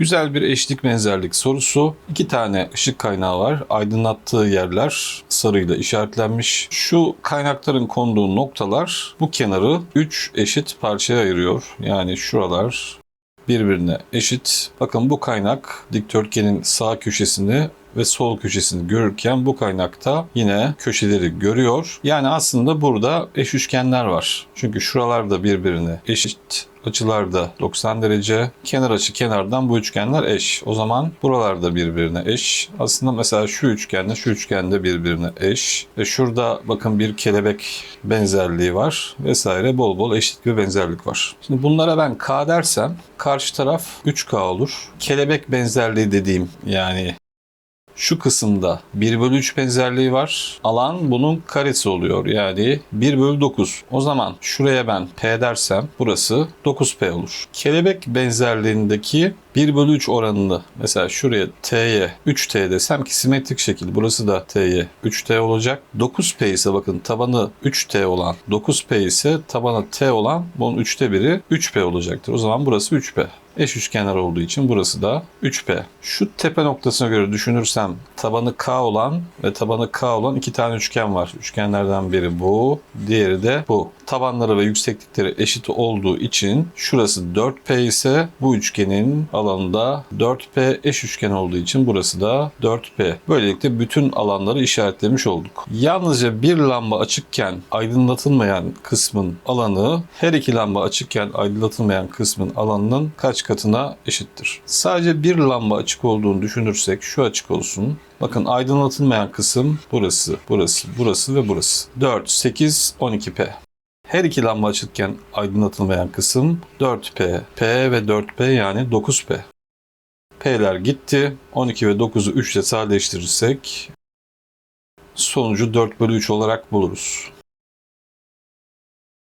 Güzel bir eşlik benzerlik sorusu. İki tane ışık kaynağı var. Aydınlattığı yerler sarıyla işaretlenmiş. Şu kaynakların konduğu noktalar bu kenarı 3 eşit parçaya ayırıyor. Yani şuralar birbirine eşit. Bakın bu kaynak dikdörtgenin sağ köşesini ve sol köşesini görürken bu kaynakta yine köşeleri görüyor. Yani aslında burada eş üçgenler var. Çünkü şuralar da birbirine eşit. Açılar da 90 derece. Kenar açı kenardan bu üçgenler eş. O zaman buralar da birbirine eş. Aslında mesela şu üçgenle şu üçgen de birbirine eş. Ve şurada bakın bir kelebek benzerliği var vesaire bol bol eşit bir benzerlik var. Şimdi bunlara ben K dersem karşı taraf 3K olur. Kelebek benzerliği dediğim yani şu kısımda 1 bölü 3 benzerliği var. Alan bunun karesi oluyor. Yani 1 bölü 9. O zaman şuraya ben P dersem burası 9P olur. Kelebek benzerliğindeki 1 bölü 3 oranını mesela şuraya T'ye 3T desem ki simetrik şekil burası da T'ye 3T olacak. 9P ise bakın tabanı 3T olan 9P ise tabanı T olan bunun 3'te biri 3P olacaktır. O zaman burası 3P. Eş üçkenar olduğu için burası da 3P. Şu tepe noktasına göre düşünürsem tabanı K olan ve tabanı K olan iki tane üçgen var. Üçgenlerden biri bu, diğeri de bu. Tabanları ve yükseklikleri eşit olduğu için şurası 4P ise bu üçgenin alanında 4P eş üçgen olduğu için burası da 4P. Böylelikle bütün alanları işaretlemiş olduk. Yalnızca bir lamba açıkken aydınlatılmayan kısmın alanı her iki lamba açıkken aydınlatılmayan kısmın alanının kaç katına eşittir? Sadece bir lamba açık olduğunu düşünürsek şu açık olsun. Bakın aydınlatılmayan kısım burası, burası, burası ve burası. 4, 8, 12P. Her iki lamba açıkken aydınlatılmayan kısım 4P. P ve 4P yani 9P. P'ler gitti. 12 ve 9'u 3 ile sadeleştirirsek sonucu 4 bölü 3 olarak buluruz.